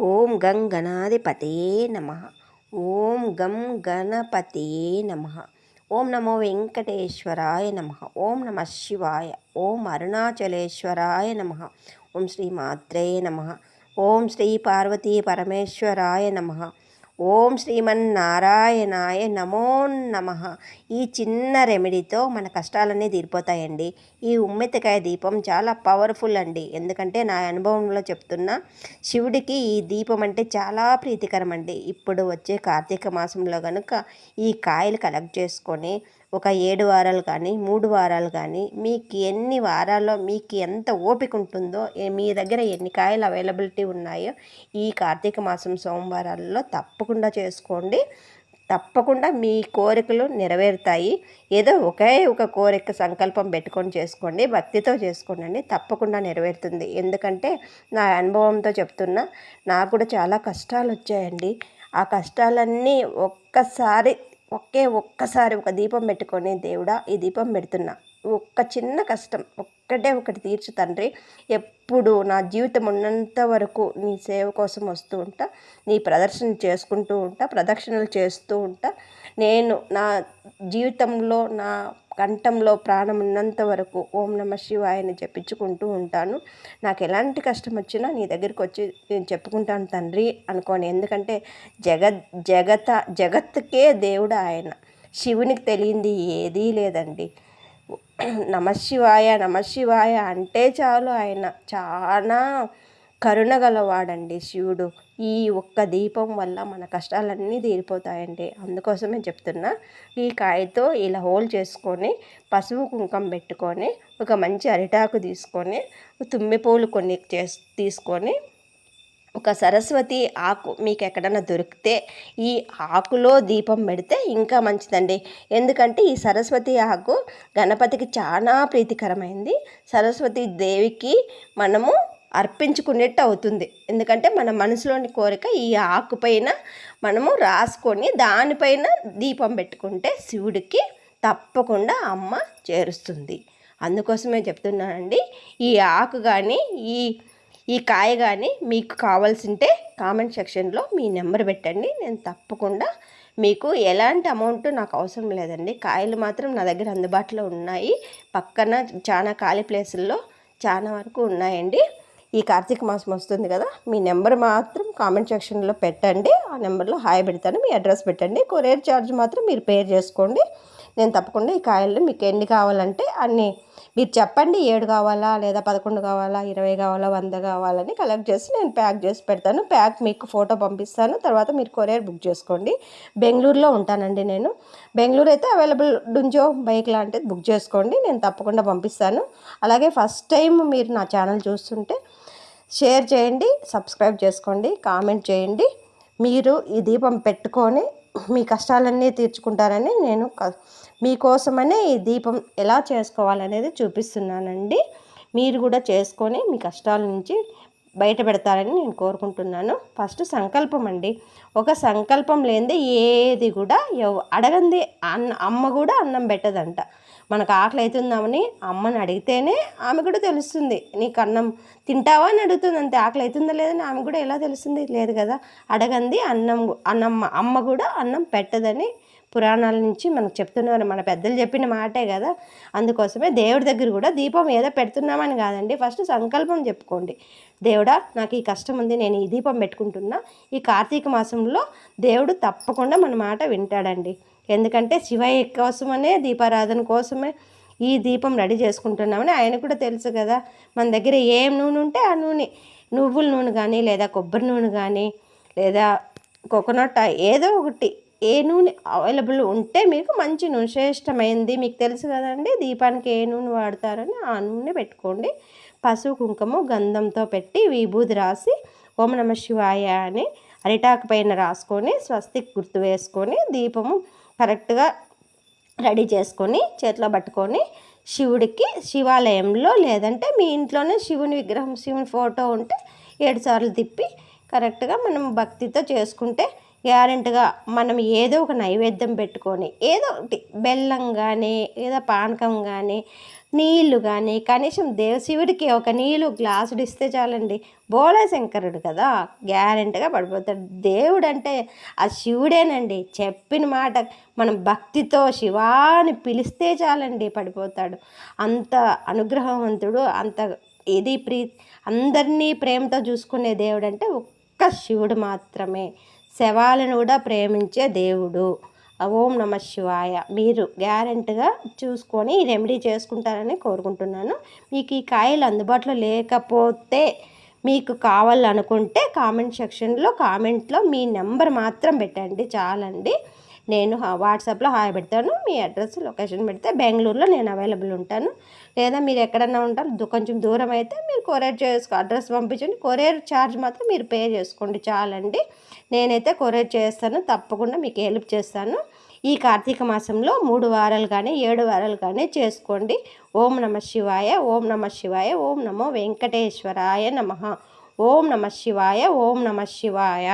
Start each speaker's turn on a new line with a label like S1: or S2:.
S1: ఓం గం గణాధిపతయే నమ. ఓం గం గణపతయే నమ. ఓం నమో వెంకటేశ్వరాయ నమ. ఓం నమ శివాయ. ఓం అరుణాచలేశ్వరాయ నమ. ఓం శ్రీ మాత్రే నమ. ఓం శ్రీ పార్వతీ పరమేశ్వరాయ నమ. ఓం శ్రీమన్నారాయణాయ నమో నమ. ఈ చిన్న రెమెడీతో మన కష్టాలన్నీ తీరిపోతాయండి. ఈ ఉమ్మెత్తికాయ దీపం చాలా పవర్ఫుల్ అండి. ఎందుకంటే నా అనుభవంలో చెప్తున్నా శివుడికి ఈ దీపం అంటే చాలా ప్రీతికరం అండి. ఇప్పుడు వచ్చే కార్తీక మాసంలో కనుక ఈ కాయలు కలెక్ట్ చేసుకొని ఒక ఏడు వారాలు కానీ మూడు వారాలు కానీ మీకు ఎన్ని వారాల్లో మీకు ఎంత ఓపిక ఉంటుందో మీ దగ్గర ఎన్ని కాయలు అవైలబిలిటీ ఉన్నాయో ఈ కార్తీక మాసం సోమవారాల్లో తప్పకుండా చేసుకోండి. తప్పకుండా మీ కోరికలు నెరవేరుతాయి. ఏదో ఒకే ఒక కోరిక సంకల్పం పెట్టుకొని చేసుకోండి భక్తితో చేసుకోండి తప్పకుండా నెరవేరుతుంది. ఎందుకంటే నా అనుభవంతో చెప్తున్నా నాకు కూడా చాలా కష్టాలు వచ్చాయండి. ఆ కష్టాలన్నీ ఒక్కసారి ఒకే ఒక్కసారి ఒక దీపం పెట్టుకొని దేవుడా ఈ దీపం పెడుతున్నా. ఒక్క చిన్న కష్టం ఒక్కటే ఒకటి తీర్చు తండ్రి. ఎప్పుడు నా జీవితం ఉన్నంత వరకు నీ సేవ కోసం వస్తూ ఉంటా. నీ ప్రదర్శన చేసుకుంటూ ఉంటా ప్రదక్షిణలు చేస్తూ ఉంటా. నేను నా జీవితంలో నా కంఠంలో ప్రాణం ఉన్నంత వరకు ఓం నమ శివాయని చెప్పించుకుంటూ ఉంటాను. నాకు ఎలాంటి కష్టం వచ్చినా నీ దగ్గరికి వచ్చి నేను చెప్పుకుంటాను తండ్రి అనుకోని. ఎందుకంటే జగత్ జగత జగత్తుకే దేవుడు ఆయన. శివునికి తెలియంది ఏదీ లేదండి. నమశివాయ నమశివాయ అంటే చాలు ఆయన. చాలా కరుణగలవాడండి శివుడు. ఈ ఒక్క దీపం వల్ల మన కష్టాలన్నీ తీరిపోతాయండి. అందుకోసమే చెప్తున్నా ఈ కాయతో ఇలా హోల్ చేసుకొని పసుపు కుంకం పెట్టుకొని ఒక మంచి అరిటాకు తీసుకొని తుమ్మి పూలు కొన్ని చేసి తీసుకొని ఒక సరస్వతి ఆకు మీకు ఎక్కడన్నా దొరికితే ఈ ఆకులో దీపం పెడితే ఇంకా మంచిదండి. ఎందుకంటే ఈ సరస్వతి ఆకు గణపతికి చాలా ప్రీతికరమైంది. సరస్వతి దేవికి మనము అర్పించుకునేట్టు అవుతుంది ఎందుకంటే మన మనసులోని కోరిక ఈ ఆకుపైన మనము రాసుకొని దానిపైన దీపం పెట్టుకుంటే శివుడికి తప్పకుండా అమ్మ చేరుస్తుంది. అందుకోసమే చెప్తున్నానండి ఈ ఆకు కానీ ఈ ఈ కాయ కానీ మీకు కావాల్సింటే కామెంట్ సెక్షన్లో మీ నెంబర్ పెట్టండి. నేను తప్పకుండా మీకు ఎలాంటి అమౌంట్ నాకు అవసరం లేదండి. కాయలు మాత్రం నా దగ్గర అందుబాటులో ఉన్నాయి. పక్కన చాలా ఖాళీ ప్లేసుల్లో చాలా వరకు ఉన్నాయండి. ఈ కార్తీక మాసం వస్తుంది కదా మీ నెంబర్ మాత్రం కామెంట్ సెక్షన్లో పెట్టండి. ఆ నెంబర్లో హాయ్ పెడతాను మీ అడ్రస్ పెట్టండి. కొరియర్ ఛార్జ్ మాత్రం మీరు పే చేసుకోండి. నేను తప్పకుండా ఈ కాయలు మీకు ఎన్ని కావాలంటే అన్ని. మీరు చెప్పండి ఏడు కావాలా లేదా పదకొండు కావాలా ఇరవై కావాలా వంద కావాలని కలెక్ట్ చేసి నేను ప్యాక్ చేసి పెడతాను. ప్యాక్ మీకు ఫోటో పంపిస్తాను. తర్వాత మీరు కొరియర్ బుక్ చేసుకోండి. బెంగళూరులో ఉంటానండి నేను. బెంగళూరు అయితే అవైలబుల్ డుంజో బైక్ లాంటిది బుక్ చేసుకోండి. నేను తప్పకుండా పంపిస్తాను. అలాగే ఫస్ట్ టైం మీరు నా ఛానల్ చూస్తుంటే షేర్ చేయండి సబ్స్క్రైబ్ చేసుకోండి కామెంట్ చేయండి. మీరు ఈ దీపం పెట్టుకొని మీ కష్టాలన్నీ తీర్చుకుంటారని నేను మీకోసమనే ఈ దీపం ఎలా చేసుకోవాలనేది చూపిస్తున్నానండి. మీరు కూడా చేసుకొని మీ కష్టాల నుంచి బయటపెడతారని నేను కోరుకుంటున్నాను. ఫస్ట్ సంకల్పం అండి. ఒక సంకల్పం లేనిదే ఏది కూడా అడగంది అన్న అమ్మ కూడా అన్నం పెట్టదంట. మనకు ఆకలి అవుతుందామని అమ్మని అడిగితేనే ఆమె కూడా తెలుస్తుంది. నీకు అన్నం తింటావా అని అడుగుతుంది. అంతే ఆకలి అవుతుందా లేదని ఆమె కూడా ఎలా తెలుస్తుంది? లేదు కదా. అడగంది అన్నం అన్నం అమ్మ కూడా అన్నం పెట్టదని పురాణాల నుంచి మనకు చెప్తున్నారు. మన పెద్దలు చెప్పిన మాటే కదా. అందుకోసమే దేవుడి దగ్గర కూడా దీపం ఏదో పెడుతున్నామని కాదండి. ఫస్ట్ సంకల్పం చెప్పుకోండి. దేవుడా నాకు ఈ కష్టం ఉంది. నేను ఈ దీపం పెట్టుకుంటున్నా. ఈ కార్తీక మాసంలో దేవుడు తప్పకుండా మన మాట వింటాడండి. ఎందుకంటే శివయ్య కోసమనే దీపారాధన కోసమే ఈ దీపం రెడీ చేసుకుంటున్నామని ఆయన కూడా తెలుసు కదా. మన దగ్గర ఏం నూనె ఉంటే ఆ నూనె నువ్వుల నూనె కానీ లేదా కొబ్బరి నూనె కానీ లేదా కోకోనట్ ఏదో ఒకటి ఏ నూనె అవైలబుల్ ఉంటే మీకు మంచి నూనె శ్రేష్టమైంది. మీకు తెలుసు కదండి దీపానికి ఏ నూనె వాడతారని ఆ నూనె పెట్టుకోండి. పసుపు కుంకుమ గంధంతో పెట్టి విభూది రాసి ఓం నమ శివాయ అని అరిటాకు పైన రాసుకొని స్వస్తిక్ గుర్తు వేసుకొని దీపము కరెక్ట్గా రెడీ చేసుకొని చేతిలో పట్టుకొని శివుడికి శివాలయంలో లేదంటే మీ ఇంట్లోనే శివుని విగ్రహం శివుని ఫోటో ఉంటే ఏడు సార్లు తిప్పి కరెక్ట్గా మనం భక్తితో చేసుకుంటే గ్యారెంటీగా మనం ఏదో ఒక నైవేద్యం పెట్టుకొని ఏదో ఒకటి బెల్లం కానీ ఏదో పానకం కానీ నీళ్ళు కానీ కనీసం దేవశివుడికి ఒక నీళ్ళు గ్లాసుడు ఇస్తే చాలండి. బోలా శంకరుడు కదా గ్యారెంటీగా పడిపోతాడు. దేవుడు అంటే ఆ శివుడేనండి. చెప్పిన మాట మనం భక్తితో శివాని పిలిస్తే చాలండి పడిపోతాడు. అంత అనుగ్రహవంతుడు అంత ఇది ప్రీ అందరినీ ప్రేమతో చూసుకునే దేవుడు అంటే ఒక్క శివుడు మాత్రమే. శవాలను కూడా ప్రేమించే దేవుడు. ఓం నమ శివాయ. మీరు గ్యారెంటీగా చూసుకొని రెమెడీ చేసుకుంటారని కోరుకుంటున్నాను. మీకు ఈ కాయలు అందుబాటులో లేకపోతే మీకు కావాలనుకుంటే కామెంట్ సెక్షన్లో కామెంట్లో మీ నెంబర్ మాత్రం పెట్టండి చాలండి. నేను వాట్సాప్లో హాయ్ పెడతాను మీ అడ్రస్ లొకేషన్ పెడితే బెంగళూరులో నేను అవైలబుల్ ఉంటాను. లేదా మీరు ఎక్కడన్నా ఉంటారు కొంచెం దూరం అయితే మీరు కొరియర్ చేసుకో అడ్రస్ పంపించండి. కొరియర్ ఛార్జ్ మాత్రం మీరు పే చేసుకోండి చాలండి. నేనైతే కొరియర్ చేస్తాను తప్పకుండా మీకు హెల్ప్ చేస్తాను. ఈ కార్తీక మాసంలో మూడు వారాలు కానీ ఏడు వారాలు కానీ చేసుకోండి. ఓం నమ శివాయ ఓం నమ శివాయ ఓం నమో వెంకటేశ్వరాయ నమ. ఓం నమ శివాయ ఓం నమ శివాయ.